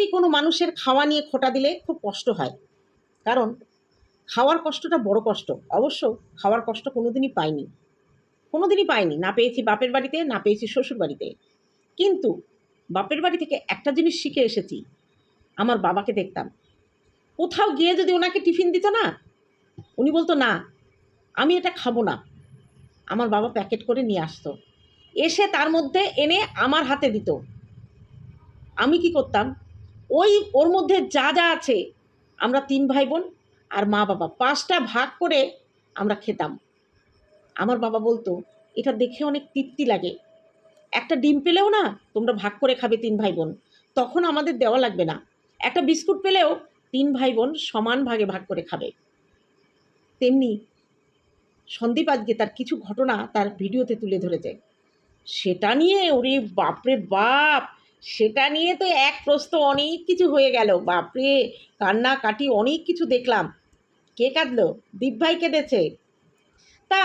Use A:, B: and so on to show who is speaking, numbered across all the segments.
A: সত্যি কোনো মানুষের খাওয়া নিয়ে খোটা দিলে খুব কষ্ট হয়। কারণ খাওয়ার কষ্টটা বড় কষ্ট। অবশ্য খাওয়ার কষ্ট কোনোদিনই পাইনি। কোনোদিনই পাইনি। না পেয়েছি বাপের বাড়িতে, না পেয়েছি শ্বশুর বাড়িতে। কিন্তু বাপের বাড়ি থেকে একটা জিনিস শিখে এসেছি। আমার বাবাকে দেখতাম। কোথাও গিয়ে যদি ওনাকে টিফিন দিত না, উনি বলতো, না, আমি এটা খাব না। আমার বাবা প্যাকেট করে নিয়ে আসতো। এসে তার মধ্যে এনে আমার হাতে দিত। আমি কি করতাম? ওই, ওর মধ্যে যা যা আছে, আমরা তিন ভাই বোন আর মা বাবা, পাঁচটা ভাগ করে আমরা খেতাম। আমার বাবা বলতো, এটা দেখে অনেক তৃপ্তি লাগে। একটা ডিম পেলেও না, তোমরা ভাগ করে খাবে তিন ভাই বোন তখন আমাদের দেওয়া লাগবে না। একটা বিস্কুট পেলেও তিন ভাই বোন সমান ভাগে ভাগ করে খাবে। তেমনি সন্দীপ আজকে তার কিছু ঘটনা তার ভিডিওতে তুলে ধরেছে। সেটা নিয়ে ওরে বাপরে বাপ! সেটা নিয়ে তো এক প্রস্ত অনেক কিছু হয়ে গেল। বাপরে কান্না কাটি অনেক কিছু দেখলাম। কে কাঁদলো? দীপ ভাই কেঁদেছে। তা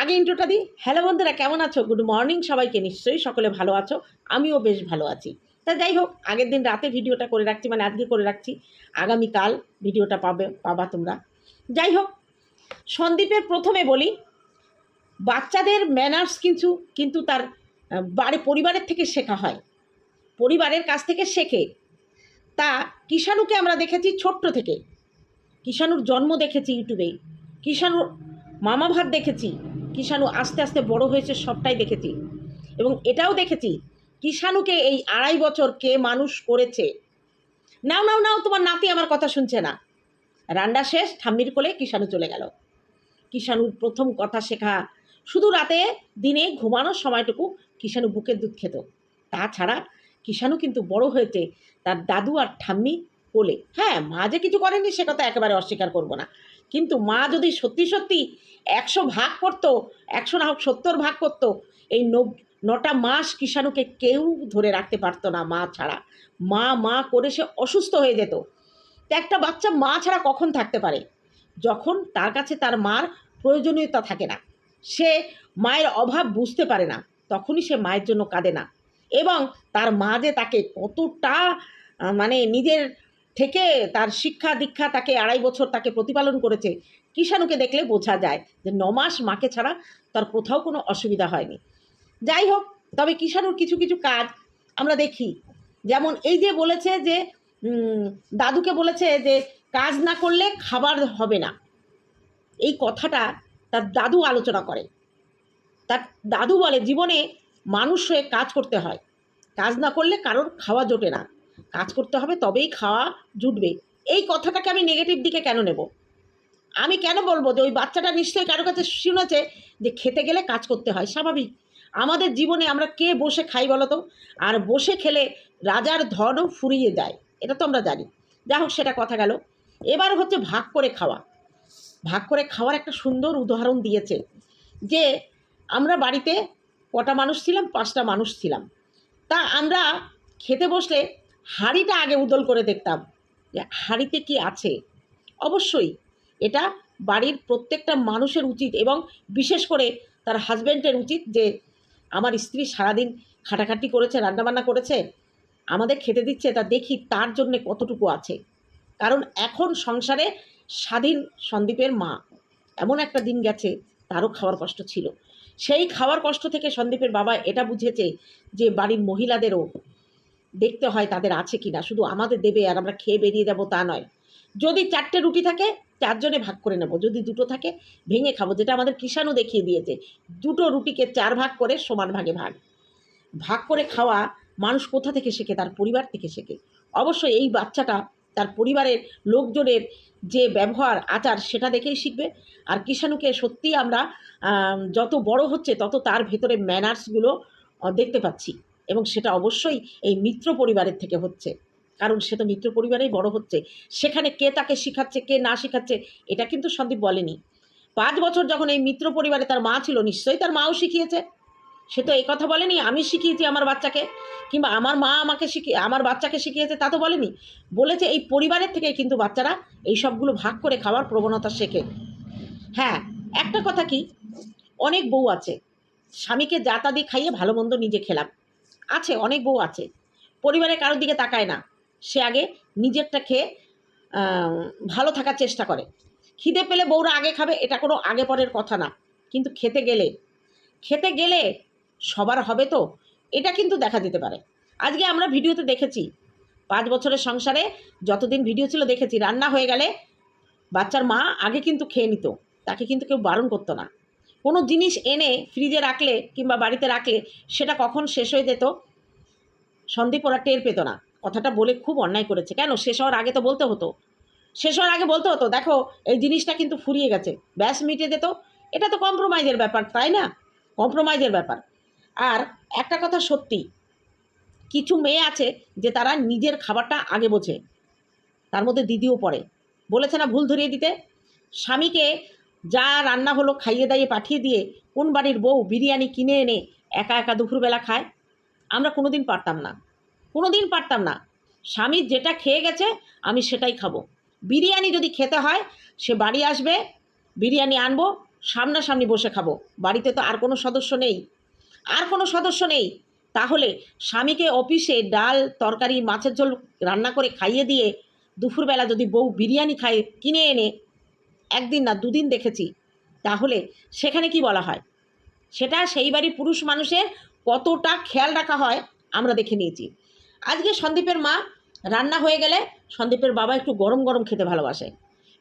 A: আগে ইন্ট্রোটা দিই। হ্যালো বন্ধুরা, কেমন আছো? গুড মর্নিং সবাইকে। নিশ্চয়ই সকলে ভালো আছো। আমিও বেশ ভালো আছি। তা যাই হোক, আগের দিন রাতে ভিডিওটা করে রাখছি মানে আজকে করে রাখছি। আগামীকাল ভিডিওটা পাবে, পাবা তোমরা। যাই হোক, সন্দীপের প্রথমে বলি, বাচ্চাদের ম্যানার্স কিন্তু কিন্তু তার বাড়ি পরিবারের থেকে শেখা হয়। পরিবারের কাছ থেকে শেখে। তা কিষাণুকে আমরা দেখেছি ছোট্ট থেকে। কিষাণুর জন্ম দেখেছি ইউটিউবে। কিষাণুর মামা ভাত দেখেছি। কিষাণু আস্তে আস্তে বড় হয়েছে সবটাই দেখেছি। এবং এটাও দেখেছি কিষাণুকে এই আড়াই বছর কে মানুষ করেছে। নাও নাও নাও, তোমার নাতি আমার কথা শুনছে না। রান্না শেষ, ঠাম্মির কোলে কিষাণু চলে গেল। কিষাণুর প্রথম কথা শেখা। শুধু রাতে, দিনে ঘুমানোর সময়টুকু কিষাণু বুকের দুধ খেত। তাছাড়া কিষাণু কিন্তু বড় হয়েছে তার দাদু আর ঠাম্মি কোলে। হ্যাঁ মা যে কিছু করেনি সে কথা একেবারে অস্বীকার করব না। কিন্তু মা যদি সত্যি সত্যি একশো ভাগ করতো, একশো না হোক সত্তর ভাগ করতো, এই নটা মাস কিষাণুকে কেউ ধরে রাখতে পারতো না মা ছাড়া। মা মা করে সে অসুস্থ হয়ে যেত। তো একটা বাচ্চা মা ছাড়া কখন থাকতে পারে? যখন তার কাছে তার মার প্রয়োজনীয়তা থাকে না। সে মায়ের অভাব বুঝতে পারে না। তখনই সে মায়ের জন্য কাঁদে না। এবং তার মা যে তাকে কতটা মানে নিজের থেকে তার শিক্ষা দীক্ষা তাকে আড়াই বছর তাকে প্রতিপালন করেছে, কিষাণুকে দেখলে বোঝা যায় যে নমাস মাকে ছাড়া তার কোথাও কোনো অসুবিধা হয়নি। যাই হোক, তবে কিষাণুর কিছু কিছু কাজ আমরা দেখি। যেমন এই যে বলেছে যে দাদুকে বলেছে যে কাজ না করলে খাবার হবে না। এই কথাটা তার দাদু আলোচনা করে। তার দাদু বলে, জীবনে মানুষ হয়ে কাজ করতে হয়। কাজ না করলে কারোর খাওয়া জোটে না। কাজ করতে হবে, তবেই খাওয়া জুটবে। এই কথাটাকে আমি নেগেটিভ দিকে কেন নেব? আমি কেন বলব যে, ওই বাচ্চাটা নিশ্চয়ই কারও কাছে শুনেছে যে, খেতে গেলে কাজ করতে হয়? স্বাভাবিক। আমাদের জীবনে আমরা কে বসে খাই বলো তো? আর বসে খেলে রাজার ধনও ফুরিয়ে যায়, এটা তো আমরা জানি। যা হোক, সেটা কথা গেল। এবার হচ্ছে ভাগ করে খাওয়া। ভাগ করে খাওয়ার একটা সুন্দর উদাহরণ দিয়েছে যে আমরা বাড়িতে কটা মানুষ ছিলাম, পাঁচটা মানুষ ছিলাম। তা আমরা খেতে বসলে হাঁড়িটা আগে উদল করে দেখতাম যে হাঁড়িতে কি আছে। অবশ্যই এটা বাড়ির প্রত্যেকটা মানুষের উচিত এবং বিশেষ করে তার হাজব্যান্ডের উচিত যে আমার স্ত্রী সারাদিন খাটাখাটি করেছে, রান্নাবান্না করেছে, আমাদের খেতে দিচ্ছে, তা দেখি তার জন্যে কতটুকু আছে। কারণ এখন সংসারে স্বাধীন সন্দীপের মা, এমন একটা দিন গেছে, তারও খাওয়ার কষ্ট ছিল। সেই খাওয়ার কষ্ট থেকে সন্দীপের বাবা এটা বুঝেছে যে বাড়ির মহিলাদেরও দেখতে হয় তাদের আছে কি না শুধু আমাদের দেবে আর আমরা খেয়ে বেরিয়ে যাব তা নয়। যদি চারটে রুটি থাকে, চারজনে ভাগ করে নেব। যদি দুটো থাকে, ভেঙে খাব, যেটা আমাদের কিষাণু দেখিয়ে দিয়েছে। দুটো রুটিকে চার ভাগ করে সমান ভাগে ভাগ। ভাগ করে খাওয়া মানুষ কোথা থেকে শেখে? তার পরিবার থেকে শেখে। অবশ্যই এই বাচ্চাটা তার পরিবারের লোকজনের যে ব্যবহার, আচার, সেটা দেখেই শিখবে। আর কিষাণুকে সত্যিই আমরা যত বড় হচ্ছে, তত তার ভেতরে ম্যানার্সগুলো দেখতে পাচ্ছি। এবং সেটা অবশ্যই এই মিত্র পরিবারের থেকে হচ্ছে। কারণ সে তো মিত্র পরিবারেই বড় হচ্ছে। সেখানে কে তাকে শেখাচ্ছে, কে না শেখাচ্ছে, এটা কিন্তু সন্দীপ বলেনি। পাঁচ বছর যখন এই মিত্র পরিবারে তার মা ছিল, নিশ্চয়ই তার মাও শিখিয়েছে। সে তো এই কথা বলেনি, আমি শিখিয়েছি আমার বাচ্চাকে। কিংবা আমার মা আমাকে শিখিয়ে আমার বাচ্চাকে শিখিয়েছে, তা তো বলেনি। বলেছে এই পরিবারের থেকে কিন্তু বাচ্চারা এই সবগুলো ভাগ করে খাওয়ার প্রবণতা শেখে। হ্যাঁ একটা কথা কি? অনেক বউ আছে, স্বামীকে যা তা দিয়ে খাইয়ে ভালো মন্দ নিজে খেলাম। আছে, অনেক বউ আছে। পরিবারের কারোর দিকে তাকায় না। সে আগে নিজেরটা খেয়ে ভালো থাকার চেষ্টা করে। খিদে পেলে বউরা আগে খাবে, এটা কোনো আগে পরের কথা না। কিন্তু খেতে গেলে খেতে গেলে সবার হবে তো? এটা কিন্তু দেখা দিতে পারে। আজকে আমরা ভিডিওতে দেখেছি, পাঁচ বছরের সংসারে যতদিন ভিডিও ছিল দেখেছি, রান্না হয়ে গেলে বাচ্চার মা আগে কিন্তু খেয়ে নিত, তাকে কিন্তু কেউ বারণ করতো না। কোনো জিনিস এনে ফ্রিজে রাখলে কিংবা বাড়িতে রাখলে সেটা কখন শেষ হয়ে যেত? সন্দীপ ওরা টের পেত না। কথাটা বলে খুব অন্যায় করেছে। কেন? শেষ হওয়ার আগে তো বলতে হতো। শেষ হওয়ার আগে বলতে হতো, দেখো, এই জিনিসটা কিন্তু ফুরিয়ে গেছে। ব্যাস মিটে যেত এটা তো কম্প্রোমাইজের ব্যাপার, তাই না? কম্প্রোমাইজের ব্যাপার। আর একটা কথা সত্যি, কিছু মেয়ে আছে যে তারা নিজের খাবারটা আগে বোঝে, তার মধ্যে দিদিও পড়ে। বলেছে না ভুল ধরিয়ে দিতে? স্বামীকে যা রান্না হলো খাইয়ে দাইয়ে পাঠিয়ে দিয়ে কোন বাড়ির বউ বিরিয়ানি কিনে এনে একা একা দুপুরবেলা খায়? আমরা কোনো দিন পারতাম না। কোনো দিন পারতাম না। স্বামী যেটা খেয়ে গেছে, আমি সেটাই খাব। বিরিয়ানি যদি খেতে হয়, সে বাড়ি আসবে, বিরিয়ানি আনব, সামনাসামনি বসে খাব। বাড়িতে তো আর কোনো সদস্য নেই। আর কোনো সদস্য নেই। তাহলে স্বামীকে অফিসে ডাল, তরকারি, মাছের ঝোল রান্না করে খাইয়ে দিয়ে দুপুরবেলা যদি বউ বিরিয়ানি খায়, কিনে এনে একদিন না দুদিন দেখেছি। তাহলে সেখানে কি বলা হয়? সেটা সেই বাড়ির পুরুষ মানুষের কতটা খেয়াল রাখা হয় আমরা দেখে নিয়েছি। আজকে সন্দীপের মা রান্না হয়ে গেলে সন্দীপের বাবা একটু গরম গরম খেতে ভালোবাসে।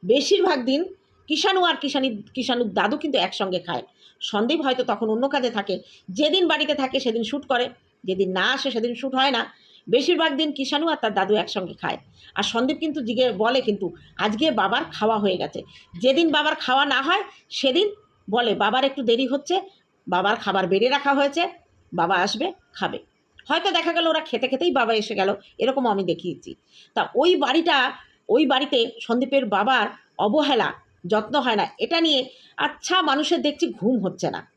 A: বেশিরভাগ দিন কিষাণু আর কিষানি কিষাণুর দাদু কিন্তু একসঙ্গে খায়। সন্দীপ হয়তো তখন অন্য কাজে থাকে। যেদিন বাড়িতে থাকে সেদিন শ্যুট করে। যেদিন না আসে সেদিন শ্যুট হয় না। বেশিরভাগ দিন কিষাণু আর তার দাদু একসঙ্গে খায়। আর সন্দীপ কিন্তু জিগে বলে কিন্তু, আজকে বাবার খাওয়া হয়ে গেছে। যেদিন বাবার খাওয়া না হয়, সেদিন বলে, বাবার একটু দেরি হচ্ছে। বাবার খাবার বেড়ে রাখা হয়েছে। বাবা আসবে, খাবে। হয়তো দেখা গেল ওরা খেতে খেতেই বাবা এসে গেল। এরকম আমি দেখিয়েছি। তা ওই বাড়িটা, ওই বাড়িতে সন্দীপের বাবার অবহেলা যত্ন হয় না। এটা নিয়ে আচ্ছা মানুষের দেখছি ঘুম হচ্ছে না।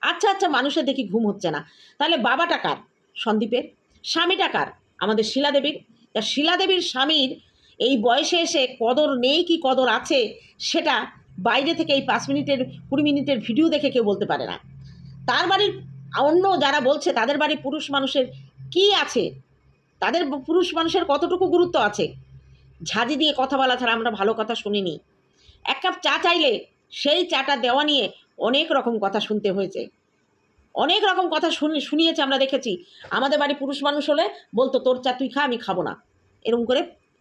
A: আচ্ছা আচ্ছা মানুষের দেখি ঘুম হচ্ছে না। তাহলে বাবাটা কার? সন্দীপের। স্বামীটা কার? আমাদের শিলাদেবীর। তা শিলাদেবীর স্বামীর এই বয়সে এসে কদর নেই কি কদর আছে, সেটা বাইরে থেকে এই পাঁচ মিনিটের, কুড়ি মিনিটের ভিডিও দেখে কেউ বলতে পারে না। তার বাড়ির অন্য যারা বলছে, তাদের বাড়ির পুরুষ মানুষের কি আছে? তাদের পুরুষ মানুষের কতটুকু গুরুত্ব আছে? ঝাঁঝি দিয়ে কথা বলা ছাড়া আমরা ভালো কথা শুনিনি। এক কাপ চা চাইলে সেই চাটা দেওয়া নিয়ে অনেক রকম কথা শুনতে হয়েছে। অনেক রকম কথা শুনি, শুনিয়েছে আমরা দেখেছি। আমাদের বাড়ি পুরুষ মানুষ হলে বলতো, তোর চা তুই খা, আমি খাব না। এরকম করে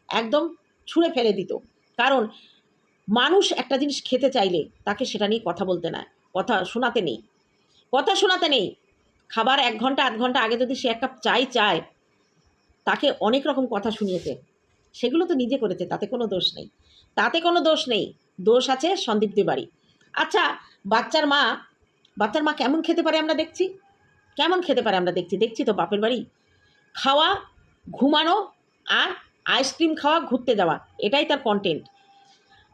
A: একদম ছুঁড়ে ফেলে দিত। কারণ মানুষ একটা জিনিস খেতে চাইলে তাকে সেটা নিয়ে কথা বলতে না, কথা শোনাতে নেই। কথা শোনাতে নেই। খাবার এক ঘণ্টা, আধ ঘণ্টা আগে যদি সে এক কাপ চাই চায়, তাকে অনেক রকম কথা শুনিয়েছে। সেগুলো তো নিজে করেছে, তাতে কোনো দোষ নেই। তাতে কোনো দোষ নেই। দোষ আছে সন্দীপদের বাড়ি। আচ্ছা বাচ্চার মা বাচ্চার মা কেমন খেতে পারে আমরা দেখছি? কেমন খেতে পারে আমরা দেখছি? দেখছি তো বাপের বাড়ি। খাওয়া, ঘুমানো আর আইসক্রিম খাওয়া, ঘুরতে যাওয়া, এটাই তার কন্টেন্ট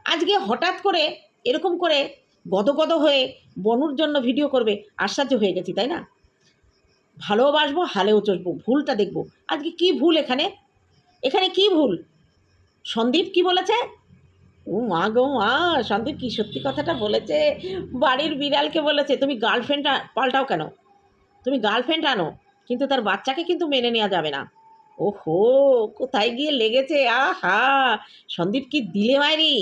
A: আজকে হঠাৎ করে এরকম করে গদগদ হয়ে বনুর জন্য ভিডিও করবে, আশ্চর্য হয়ে গেছি, তাই না? ভালোবাসবো হালেও চসবো ভুলটা দেখব। আজকে কি ভুল এখানে? এখানে কি ভুল? সন্দীপ কি বলেছে? ও মা গো মা সন্দীপ কি সত্যি কথাটা বলেছে? বাড়ির বিড়ালকে বলেছে, তুমি গার্লফ্রেন্ড পাল্টাও কেন? তুমি গার্লফ্রেন্ড আনো, কিন্তু তার বাচ্চাকে কিন্তু মেনে নেওয়া যাবে না। ওহো, কোথায় গিয়ে লেগেছে? আহা, সন্দীপ কি দিলে মায়েরি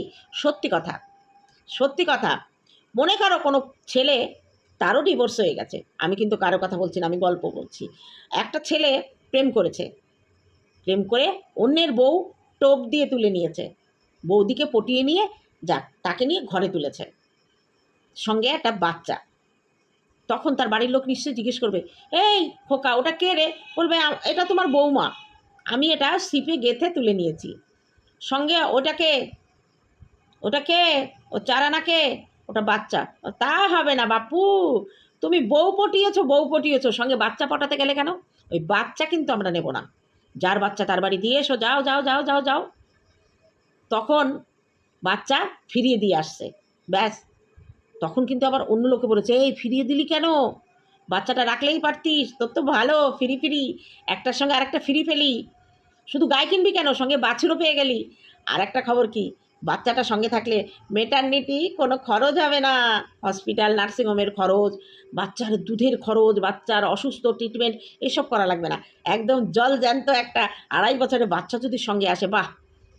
A: সত্যি কথা সত্যি কথা। মনে করো কোনো ছেলে, তারও ডিভোর্স হয়ে গেছে। আমি কিন্তু কারও কথা বলছি না, আমি গল্প বলছি। একটা ছেলে প্রেম করেছে। প্রেম করে অন্যের বউ টোপ দিয়ে তুলে নিয়েছে। বৌদিকে পটিয়ে নিয়ে যাক তাকে নিয়ে ঘরে তুলেছে। সঙ্গে একটা বাচ্চা। তখন তার বাড়ির লোক নিশ্চয়ই জিজ্ঞেস করবে, এই খোকা, ওটা কে রে? বলবে এটা তোমার বৌমা। আমি এটা সিপে গেথে তুলে নিয়েছি। সঙ্গে ওটাকে ওটাকে ও চারানাকে ওটা বাচ্চা। তা হবে না বাপু, তুমি বউ পটিয়েছো বউ পটিয়েছো। সঙ্গে বাচ্চা পটাতে গেলে কেন? ওই বাচ্চা কিন্তু আমরা নেব না। যার বাচ্চা তার বাড়ি দিয়ে এসো, যাও যাও যাও যাও যাও। তখন বাচ্চা ফিরিয়ে দিয়ে আসছে। ব্যাস। তখন কিন্তু আবার অন্য লোকে বলেছে, এই ফিরিয়ে দিলি কেন? বাচ্চাটা রাখলেই পারতিস, তোর তো ভালো, ফিরি ফিরি। একটার সঙ্গে আরেকটা ফিরি ফেলি। শুধু গায়ে কিনবি কেন? সঙ্গে বাছুরও পেয়ে গেলি। আর একটা খবর কি? বাচ্চাটা সঙ্গে থাকলে মেটার্নিটি কোনো খরচ হবে না। হসপিটাল নার্সিংহোমের খরচ, বাচ্চার দুধের খরচ, বাচ্চার অসুস্থ ট্রিটমেন্ট এসব করা লাগবে না। একদম জল জ্যান্ত একটা আড়াই বছরের বাচ্চা যদি সঙ্গে আসে, বাহ!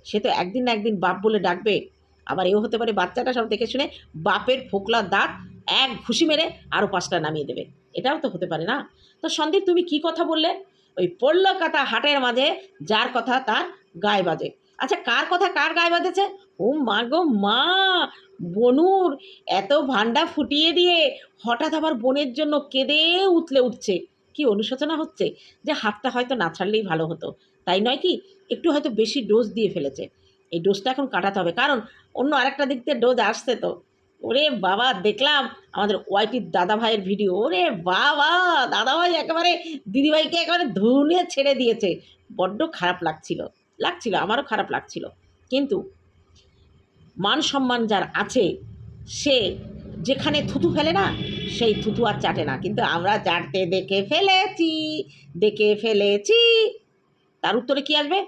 A: সে তো একদিন না একদিন বাপ বলে ডাকবে। আবার এও হতে পারে বাচ্চাটা সব দেখে শুনে বাপের ফোকলার দাঁত এক ঘুষি মেরে আরও পাঁচটা নামিয়ে দেবে। এটাও তো হতে পারে না। তো সন্দীপ, তুমি কি কথা বললে? ওই পড়ল কথা হাটের মাঝে যার কথা তার গায়ে বাজে। আচ্ছা কার কথা কার গায়ে বাজেছে? ও মা গো মা! বনুর এত ভান্ডা ফুটিয়ে দিয়ে হঠাৎ আবার বোনের জন্য কেঁদে উতলে উঠছে। কি অনুশোচনা হচ্ছে? যে হাতটা হয়তো না ছাড়লেই ভালো হতো। তাই নয় কি? একটু হয়তো বেশি ডোজ দিয়ে ফেলেছে। এই ডোজটা এখন কাটাতে হবে। কারণ অন্য আরেকটা দিক থেকে ডোজ আসছে তো। ওরে বাবা, দেখলাম আমাদের ওয়াইটির দাদা ভাইয়ের ভিডিও ওরে বাবা দাদা ভাই একেবারে, দিদিভাইকে একেবারে ধুনে ছেড়ে দিয়েছে। বড্ড খারাপ লাগছিল। লাগছিল, আমারও খারাপ লাগছিল। কিন্তু মান সম্মান যার আছে, সে যেখানে থুতু ফেলে না, সেই থুতু আর চাটে না। কিন্তু আমরা চাটতে দেখে ফেলেছি দেখে ফেলেছি। তার উত্তরে কি আসবে?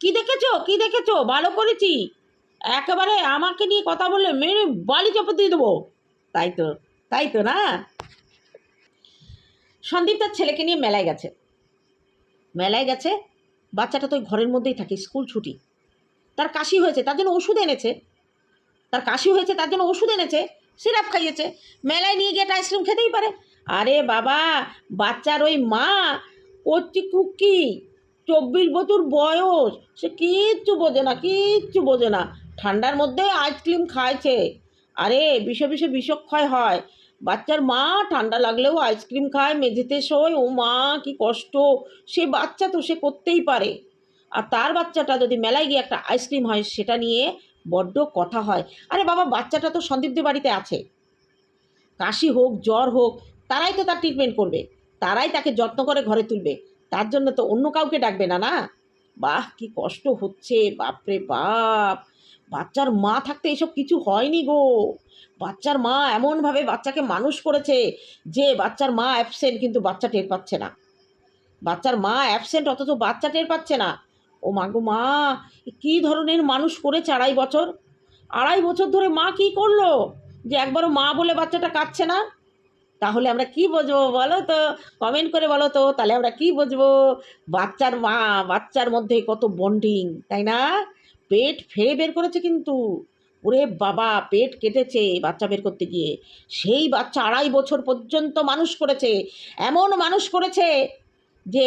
A: কি দেখেছ? কি দেখেছ? ভালো করেছি। একেবারে আমাকে নিয়ে কথা বললে মেরে বালি চাপা দিয়ে দেবো। তাই তো তাই তো না? সন্দীপ তার ছেলেকে নিয়ে মেলায় গেছে। মেলায় গেছে, বাচ্চাটা তো ঘরের মধ্যেই থাকে, স্কুল ছুটি। তার কাশি হয়েছে, তার জন্য ওষুধ এনেছে। তার কাশি হয়েছে, তার জন্য ওষুধ এনেছে, সিরাপ খাইয়েছে। মেলায় নিয়ে গিয়ে আইসক্রিম খেতেই পারে। আরে বাবা, বাচ্চার ওই মা করছি কুকি। চব্বিশ বছর বয়স। সে কিচ্ছু বোঝে না, কিচ্ছু বোঝে না। ঠান্ডার মধ্যে আইসক্রিম খাইছে। আরে, বিষে বিষে বিষক্ষয় হয়। বাচ্চার মা ঠান্ডা লাগলেও আইসক্রিম খায়, মেঝেতে শোয়। ও মা, কি কষ্ট। সে বাচ্চা তো সে করতেই পারে। আর তার বাচ্চাটা যদি মেলায় গিয়ে একটা আইসক্রিম হয়, সেটা নিয়ে বড্ড কথা হয়। আরে বাবা, বাচ্চাটা তো সন্দীপদের বাড়িতে আছে। কাশি হোক, জ্বর হোক, তারাই তো তার ট্রিটমেন্ট করবে। তারাই তাকে যত্ন করে ঘরে তুলবে। তার জন্য তো অন্য কাউকে ডাকবে না না বাহ, কি কষ্ট হচ্ছে, বাপরে বাপ। বাচ্চার মা থাকতে এসব কিছু হয়নি গো। বাচ্চার মা এমনভাবে বাচ্চাকে মানুষ করেছে যে বাচ্চার মা অ্যাবসেন্ট কিন্তু বাচ্চা টের পাচ্ছে না। বাচ্চার মা অ্যাবসেন্ট অথচ বাচ্চা টের পাচ্ছে না। ও মা গো মা কী ধরনের মানুষ করেছে আড়াই বছর? আড়াই বছর ধরে মা কি করল? যে একবারও মা বলে বাচ্চাটা কাঁদছে না? তাহলে আমরা কি বুঝব বলো তো? কমেন্ট করে বলো তো, তাহলে আমরা কি বুঝব? বাচ্চার মা, বাচ্চার মধ্যে কত বন্ডিং তাই না? পেট ফেড়ে বের করেছে কিন্তু। ওরে বাবা, পেট কেটেছে বাচ্চা বের করতে গিয়ে। সেই বাচ্চা আড়াই বছর পর্যন্ত মানুষ করেছে। এমন মানুষ করেছে যে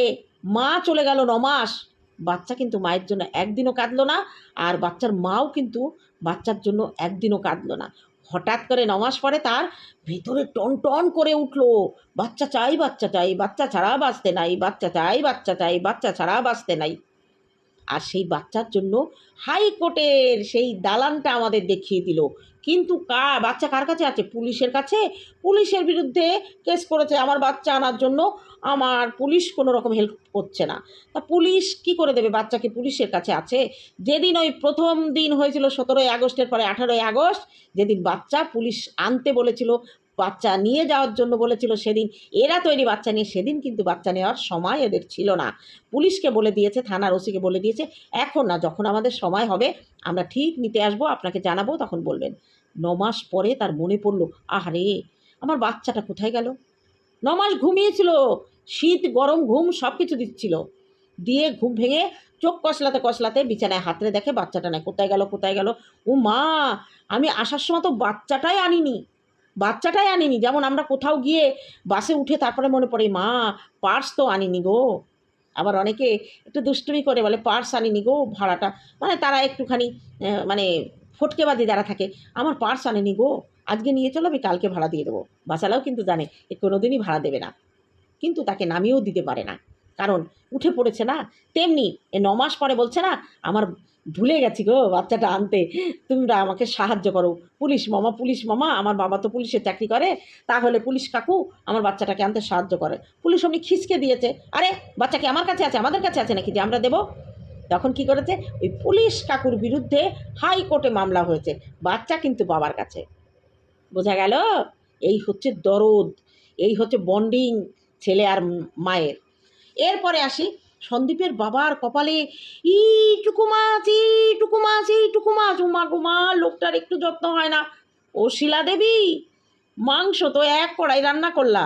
A: মা চলে গেল ন মাস। বাচ্চা কিন্তু মায়ের জন্য একদিনও কাঁদলো না, আর বাচ্চার মাও কিন্তু বাচ্চার জন্য একদিনও কাঁদলো না। হঠাৎ করে নমাস পরে তার ভেতরে টন টন করে উঠল। বাচ্চা চাই বাচ্চা চাই, বাচ্চা ছাড়া বাঁচতে নাই। বাচ্চা চাই বাচ্চা চাই, বাচ্চা ছাড়া বাঁচতে নাই। আর সেই বাচ্চার জন্য হাইকোর্টের সেই দালানটা আমাদের দেখিয়ে দিল। কিন্তু কা, বাচ্চা কার কাছে আছে? পুলিশের কাছে? পুলিশের বিরুদ্ধে কেস করেছে আমার বাচ্চা আনার জন্য। আমার পুলিশ কোনো রকম হেল্প করছে না। তা পুলিশ কি করে দেবে? বাচ্চাকে পুলিশের কাছে আছে? যেদিন ওই প্রথম দিন হয়েছিল সতেরোই আগস্টের পরে আঠারোই আগস্ট, যেদিন বাচ্চা পুলিশ আনতে বলেছিল, বাচ্চা নিয়ে যাওয়ার জন্য বলেছিল সেদিন। এরা তৈরি বাচ্চা নিয়ে, সেদিন কিন্তু বাচ্চা নেওয়ার সময় এদের ছিল না। পুলিশকে বলে দিয়েছে, থানার ওসিকে বলে দিয়েছে, এখন না, যখন আমাদের সময় হবে, আমরা ঠিক নিতে আসব, আপনাকে জানাব, তখন বলবেন। মাস পরে তার মনে পড়ল, আহারে, আমার বাচ্চাটা কোথায় গেল? ন মাস ঘুমিয়েছিল, শীত, গরম, ঘুম সব কিছু দিচ্ছিল। দিয়ে ঘুম ভেঙে চোখ কষলাতে কষলাতে বিছানায় হাতরে দেখে বাচ্চাটা নাই, কোথায় গেল কোথায় গেল? ও মা, আমি আসার সময় তো বাচ্চাটাই আনিনি। বাচ্চাটাই আনিনি, যেমন আমরা কোথাও গিয়ে বাসে উঠে তারপরে মনে পড়ে, মা, পার্স তো আনিনি গো। আবার অনেকে একটু দুষ্টুমি করে বলে, পার্স আনিনি গো ভাড়াটা। মানে তারা একটুখানি মানে ফটকেবাজি যারা থাকে। আমার পার্স আনেনি গো। আজকে নিয়ে চলো, আমি কালকে ভাড়া দিয়ে দেবো। বাসালাও কিন্তু জানে, এ কোনো দিনই ভাড়া দেবে না। কিন্তু তাকে নামিয়েও দিতে পারে না। কারণ উঠে পড়েছে না। তেমনি এ ন মাস পরে বলছে না, আমার ভুলে গেছি গো বাচ্চাটা আনতে। তোমরা আমাকে সাহায্য করো। পুলিশ মামা পুলিশ মামা, আমার বাবা তো পুলিশের চাকরি করে। তাহলে পুলিশ কাকু আমার বাচ্চাটাকে আনতে সাহায্য করে। পুলিশ অমনি খিসকে দিয়েছে, আরে, বাচ্চাকে আমার কাছে আছে, আমাদের কাছে আছে নাকি? যে আমরা দেবো? তখন কি করেছে? ওই পুলিশ কাকুর বিরুদ্ধে হাইকোর্টে মামলা হয়েছে, বাচ্চা কিন্তু বাবার কাছে। বোঝা গেল? এই হচ্ছে দরদ, এই হচ্ছে বন্ডিং ছেলে আর মায়ের। এরপরে আসি সন্দীপের বাবার কপালে ইটুকু মাছ ইটুকু মাছ ইটুকু মাছ। উমা গুমা লোকটার একটু যত্ন হয় না। ও শিলা দেবী, মাংস তো এক কড়াই রান্না করলা।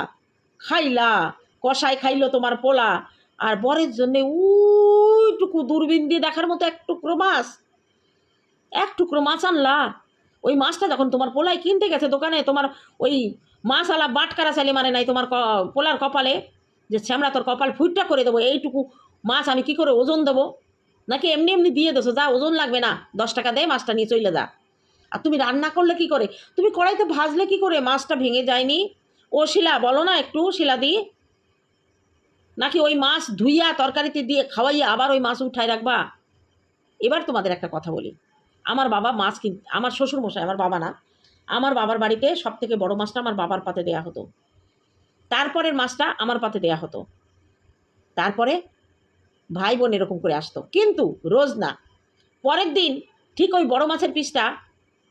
A: খাইলা কষাই খাইলো তোমার পোলা। আর বরের জন্যে উইটুকু দূরবীন দিয়ে দেখার মতো এক টুকরো মাছ। এক টুকরো মাছ আনলা। ওই মাছটা যখন তোমার পোলাই কিনতে গেছে দোকানে, তোমার ওই মাছালা বাটকারা চালি মানে নাই তোমার পোলার কপালে, যে শ্যামরা তোর কপাল ফুটটা করে দেবো, এইটুকু মাছ আমি কি করে ওজন দেবো? নাকি এমনি এমনি দিয়ে দেছো? যা, ওজন লাগবে না। দশ টাকা দে, মাছটা নিয়ে চলে যা। আর তুমি রান্না করলে কি করে? তুমি কড়াইতে ভাজলে কি করে? মাছটা ভেঙে যায়নি। ও শিলা, বলো না একটু, শিলা দি। নাকি ওই মাছ ধুইয়া তরকারিতে দিয়ে খাওয়াইয়া আবার ওই মাছ উঠায় রাখবা? এবার তোমাদের একটা কথা বলি। আমার বাবা মাছ কিন, আমার শ্বশুর মশাই আমার বাবা না, আমার বাবার বাড়িতে সব থেকে বড় মাছটা আমার বাবার পাতে দেয়া হতো। তারপরের মাছটা আমার পাতে দেয়া হতো। তারপরে ভাই বোন এরকম করে আসতো। কিন্তু রোজ না। পরের দিন ঠিক ওই বড় মাছের পিসটা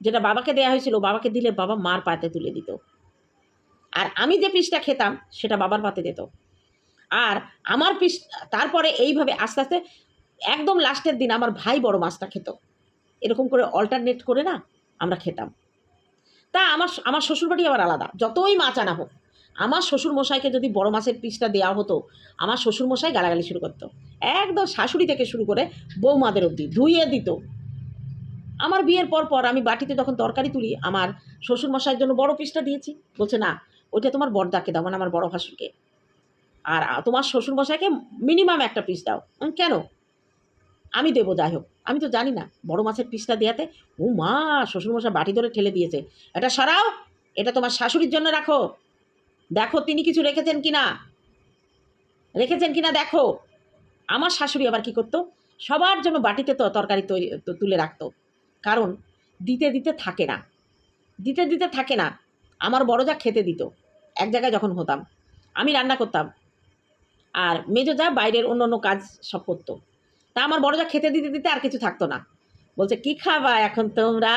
A: যেটা বাবাকে দেয়া হয়েছিল, বাবাকে দিলে বাবা মার পাতে তুলে দিত। আর আমি যে পিসটা খেতাম, সেটা বাবার পাতে দিত। আর আমার পিস, তারপরে এইভাবে আস্তে আস্তে, একদম লাস্টের দিন আমার ভাই বড় মাছটা খেত। এরকম করে অল্টারনেট করে না আমরা খেতাম। তা আমার আমার শ্বশুরবাড়ি আবার আলাদা। যতই মাছ আনা হোক, আমার শ্বশুর মশাইকে যদি বড় মাছের পিসটা দেওয়া হতো, আমার শ্বশুর মশাই গালাগালি শুরু করতো। একদম শাশুড়ি থেকে শুরু করে বৌমাদের অবধি ধুইয়ে দিত। আমার বিয়ের পর পর আমি বাটিতে যখন তরকারি তুলি, আমার শ্বশুর মশাইয়ের জন্য বড় পিসটা দিয়েছি। বলছে, না, ওইটা তোমার বড়দাকে দাও মানে আমার বড় ভাসুরকে। আর তোমার শ্বশুর মশাইকে মিনিমাম একটা পিস দাও। কেন? আমি দেবো, যাই হোক। আমি তো জানি না, বড় মাছের পিসটা দেওয়াতে ও মা, শ্বশুরমশাই বাটি ধরে ঠেলে দিয়েছে। এটা সরাও, এটা তোমার শাশুড়ির জন্য রাখো। দেখো তিনি কিছু রেখেছেন কি না রেখেছেন কি না দেখো। আমার শাশুড়ি আবার কি করতো? সবার জন্য বাটিতে তো তরকারি তৈরি তুলে রাখতো। কারণ দিতে দিতে থাকে না। দিতে দিতে থাকে না। আমার বড় যা খেতে দিত। এক জায়গায় যখন হতাম, আমি রান্না করতাম। আর মেজো যা বাইরের অন্য অন্য কাজ সব করতো। তা আমার বড় যা খেতে দিতে দিতে আর কিছু থাকতো না। বলছে, কি খাবা এখন তোমরা?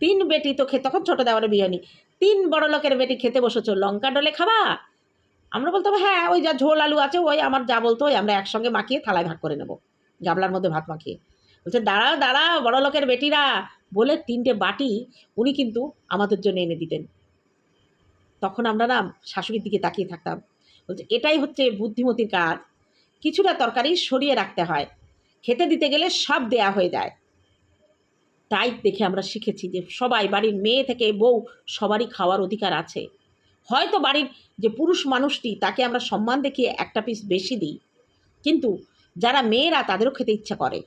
A: তিন বেটি তো খেয়ে তখন ছোটো দেওয়ার বিরিয়ানি। তিন বড় লোকের বেটি খেতে বসেছো, লঙ্কা ডলে খাবা? আমরা বলতাম হ্যাঁ ওই যা ঝোল আলু আছে, ওই আমার যা বলতো, ওই আমরা একসঙ্গে মাখিয়ে থালায় ভাগ করে নেব, গাবলার মধ্যে ভাত মাখিয়ে। বলছে, দাঁড়াও দাঁড়াও, বড় লোকের বেটিরা। বলে তিনটে বাটি উনি কিন্তু আমাদের জন্য এনে দিতেন। তখন আমরা না শাশুড়ির দিকে তাকিয়ে থাকতাম। বলছে, এটাই হচ্ছে বুদ্ধিমতির কাজ। কিছুটা তরকারি সরিয়ে রাখতে হয়। খেতে দিতে গেলে সব দেয়া হয়ে যায়। তাই দেখে আমরা শিখেছি যে সবাই, বাড়ির মেয়ে থেকে বউ সবারই খাওয়ার অধিকার আছে। হয়তো বাড়ির যে পুরুষ মানুষটি, তাকে আমরা সম্মান দেখিয়ে একটা পিস বেশি দিই। কিন্তু যারা মেয়েরা, তাদেরও খেতে ইচ্ছা করে।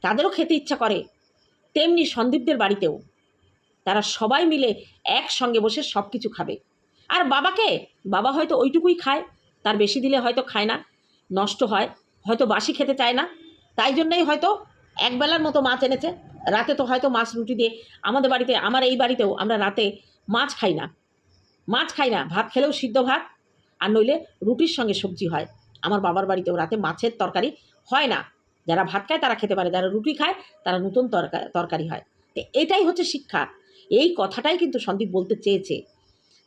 A: তাদেরও খেতে ইচ্ছা করে। তেমনি সন্দীপদের বাড়িতেও। তারা সবাই মিলে একসঙ্গে বসে সব কিছু খাবে। আর বাবাকে? বাবা হয়তো ওইটুকুই খায়, তার বেশি দিলে হয়তো খায় না, নষ্ট হয়, হয়তো বাসি খেতে চায় না। তাই জন্যই হয়তো একবেলার মতো মাছ এনেছে। রাতে তো হয়তো মাছ রুটি দিয়ে আমাদের বাড়িতে, আমার এই বাড়িতেও আমরা রাতে মাছ খাই না। মাছ খাই না, ভাত খেলেও সিদ্ধ ভাত, আর নইলে রুটির সঙ্গে সবজি হয়। আমার বাবার বাড়িতেও রাতে মাছের তরকারি হয় না। যারা ভাত খায় তারা খেতে পারে, যারা রুটি খায় তারা নতুন তরকা- তরকারি হয়। তো এটাই হচ্ছে শিক্ষা। এই কথাটাই কিন্তু সন্দীপ বলতে চেয়েছে।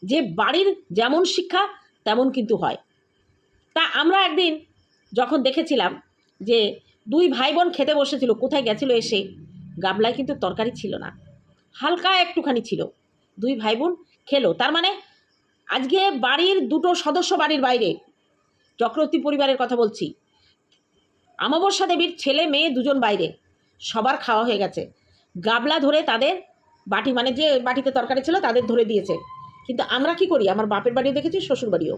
A: যে বাড়ির যেমন শিক্ষা, তেমন কিন্তু হয়। তা আমরা একদিন যখন দেখেছিলাম যে দুই ভাই বোন খেতে বসেছিল, কোথায় গেছিল এসে, গাবলায় কিন্তু তরকারি ছিল না। হালকা একটুখানি ছিল। দুই ভাই বোন খেলো। তার মানে আজকে বাড়ির দুটো সদস্য বাড়ির বাইরে, চক্রবর্তী পরিবারের কথা বলছি। আমাবস্যা দেবীর ছেলে, মেয়ে দুজন বাইরে, সবার খাওয়া হয়ে গেছে। গাবলা ধরে তাদের বাটি মানে যে বাটিতে তরকারি ছিল তাদের ধরে দিয়েছে। কিন্তু আমরা কি করি? আমার বাপের বাড়িও দেখেছি শ্বশুর বাড়িও।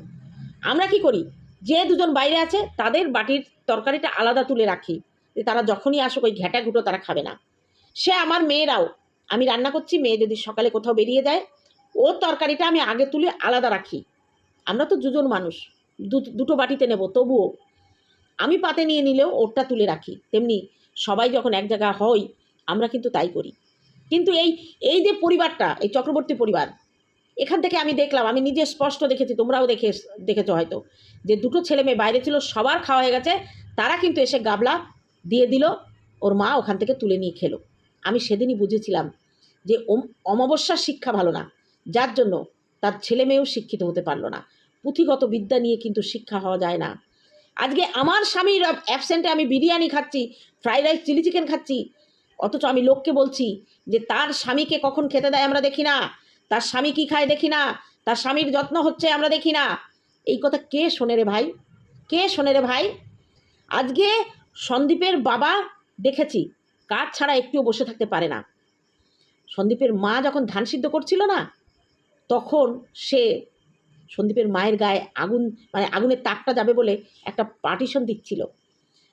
A: আমরা কি করি? যে দুজন বাইরে আছে, তাদের বাটির তরকারিটা আলাদা তুলে রাখি। যে তারা যখনই আসুক, ওই ঘ্যাটা ঘুটো তারা খাবে না। সে আমার মেয়েরাও। আমি রান্না করছি, মেয়ে যদি সকালে কোথাও বেরিয়ে যায় ওর তরকারিটা আমি আগে তুলে আলাদা রাখি। আমরা তো দুজন মানুষ। দুটো বাটিতে নেব, তবুও। আমি পাতে নিয়ে নিলেও ওরটা তুলে রাখি। তেমনি সবাই যখন এক জায়গা হই আমরা কিন্তু তাই করি। কিন্তু এই এই যে পরিবারটা, এই চক্রবর্তী পরিবার এখান থেকে আমি দেখলাম, আমি নিজে স্পষ্ট দেখেছি, তোমরাও দেখে দেখেছ হয়তো, যে দুটো ছেলে মেয়ে বাইরে ছিল, সবার খাওয়া হয়ে গেছে, তারা কিন্তু এসে গাবলা দিয়ে দিল, ওর মা ওখান থেকে তুলে নিয়ে খেলো। আমি সেদিনই বুঝেছিলাম যে অমাবস্যার শিক্ষা ভালো না, যার জন্য তার ছেলে মেয়েও শিক্ষিত হতে পারল না। পুঁথিগত বিদ্যা নিয়ে কিন্তু শিক্ষা হওয়া যায় না। আজকে আমার স্বামীর অ্যাবসেন্টে আমি বিরিয়ানি খাচ্ছি, ফ্রাইড রাইস, চিলি চিকেন খাচ্ছি, অথচ আমি লোককে বলছি যে তার স্বামীকে কখন খেতে দেয় আমরা দেখি না। তার স্বামী কী খায় দেখি না? তার স্বামীর যত্ন হচ্ছে আমরা দেখি না। এই কথা কে শোনে রে ভাই? কে শোনে রে ভাই? আজকে সন্দীপের বাবা দেখেছি কাজ ছাড়া একটুও বসে থাকতে পারে না। সন্দীপের মা যখন ধান সিদ্ধ করছিল না, তখন সে সন্দীপের মায়ের গায়ে আগুন মানে আগুনের তাকটা যাবে বলে একটা পার্টিশন দিচ্ছিল।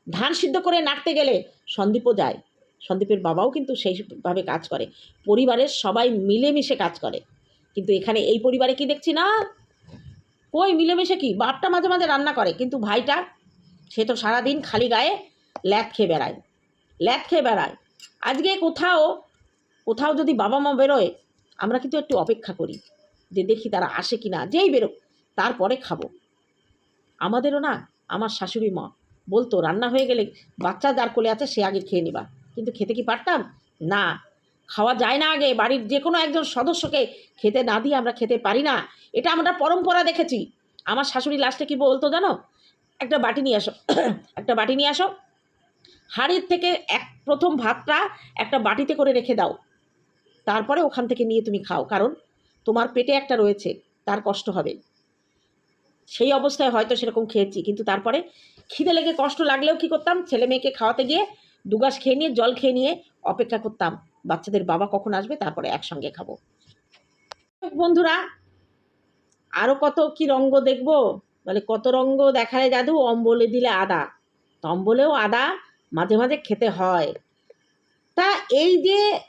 A: ধান সিদ্ধ করে নাড়তে গেলে সন্দীপও যায়। সন্দীপের বাবাও কিন্তু সেইভাবে কাজ করে। পরিবারের সবাই মিলেমিশে কাজ করে। কিন্তু এখানে এই পরিবারে কি দেখছি না? কই মিলেমিশে কি? বাপটা মাঝে মাঝে রান্না করে, কিন্তু ভাইটা, সে তো সারাদিন খালি গায়ে ল্যাদ খেয়ে বেড়ায়। ল্যাদ খেয়ে বেড়ায়। আজকে কোথাও কোথাও যদি বাবা মা বেরোয়, আমরা কিন্তু একটু অপেক্ষা করি যে দেখি তারা আসে কি না যেই বেরোক, তারপরে খাব। আমাদেরও না, আমার শাশুড়ি মা, বলতো, রান্না হয়ে গেলে বাচ্চা যার কোলে আছে, সে আগে খেয়ে নিবা। কিন্তু খেতে কি পারতাম? না। খাওয়া যায় না আগে। বাড়ির যে কোনো একজন সদস্যকে খেতে না দিয়ে আমরা খেতে পারি না। এটা আমরা পরম্পরা দেখেছি। আমার শাশুড়ি লাস্টে কি বলতো জানো? একটা বাটি নিয়ে আসো। একটা বাটি নিয়ে আসো। হাঁড়ির থেকে এক প্রথম ভাতটা একটা বাটিতে করে রেখে দাও। তারপরে ওখান থেকে নিয়ে তুমি খাও। কারণ তোমার পেটে একটা রয়েছে। তার কষ্ট হবে। সেই অবস্থায় হয়তো সেরকম খেয়েছি। কিন্তু তারপরে খিদে লেগে কষ্ট লাগলেও কি করতাম? ছেলে মেয়েকে খাওয়াতে গিয়ে দুগাস খেয়ে নিয়ে, জল খেয়ে নিয়ে অপেক্ষা করতাম, বাচ্চাদের বাবা কখন আসবে তারপরে একসঙ্গে খাব। বন্ধুরা আরও কত কি রঙ্গ দেখব? বলে, কত রঙ্গ দেখালে জাদু? অম্বলে দিলে আদা। তো অম্বলেও আদা মাঝে মাঝে খেতে হয়। তা এই যে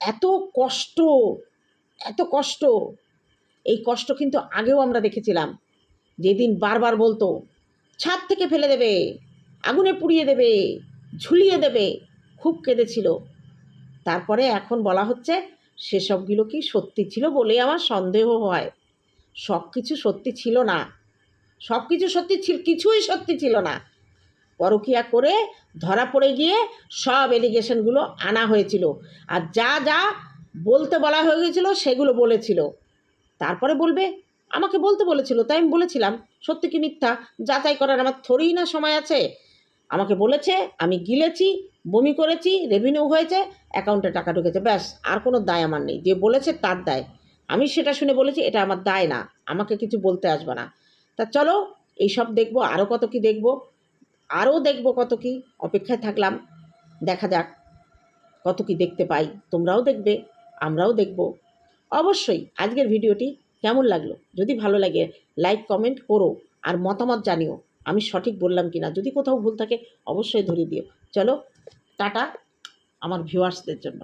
A: এত কষ্ট এত কষ্ট, এই কষ্ট কিন্তু আগেও আমরা দেখেছিলাম। যেদিন বারবার বলতো, ছাদ থেকে ফেলে দেবে, আগুনে পুড়িয়ে দেবে। ঝুলিয়ে দেবে। খুব কেঁদেছিল। তারপরে এখন বলা হচ্ছে সেসবগুলো কি সত্যি ছিল বলে আমার সন্দেহ হয়। সব কিছু সত্যি ছিল না। সব কিছু সত্যি ছিল, কিছুই সত্যি ছিল না। পরকিয়া করে ধরা পড়ে গিয়ে সব এলিগেশনগুলো আনা হয়েছিল। আর যা যা বলতে বলা হয়ে গেছিল সেগুলো বলেছিল। তারপরে বলবে, আমাকে বলতে বলেছিল, তাই আমি বলেছিলাম। সত্যি কি মিথ্যা? যাচাই করার আমার থোড়েই না সময় আছে। আমাকে বলেছে, আমি গিলেছি, বমি করেছি রেভিনিউ হয়েছে অ্যাকাউন্টে টাকা ঢুকেছে, ব্যাস, আর কোনো দায় আমার নেই। যে বলেছে তার দায়। আমি সেটা শুনে বলেছি, এটা আমার দায় না, আমাকে কিছু বলতে আসবে না। তা চলো, এইসব দেখব আরও কত কি দেখব আরও দেখব কত কি, অপেক্ষায় থাকলাম, দেখা যাক কত কি দেখতে পাই। তোমরাও দেখবে, আমরাও দেখব। অবশ্যই, আজকের ভিডিওটি কেমন লাগল? যদি ভালো লাগে লাইক কমেন্ট করো, আর মতামত জানিও। আমি সঠিক বললাম কি না যদি কোথাও ভুল থাকে, অবশ্যই ধরিয়ে দিও। চলো, টাটা, আমার ভিউয়ার্সদের জন্য।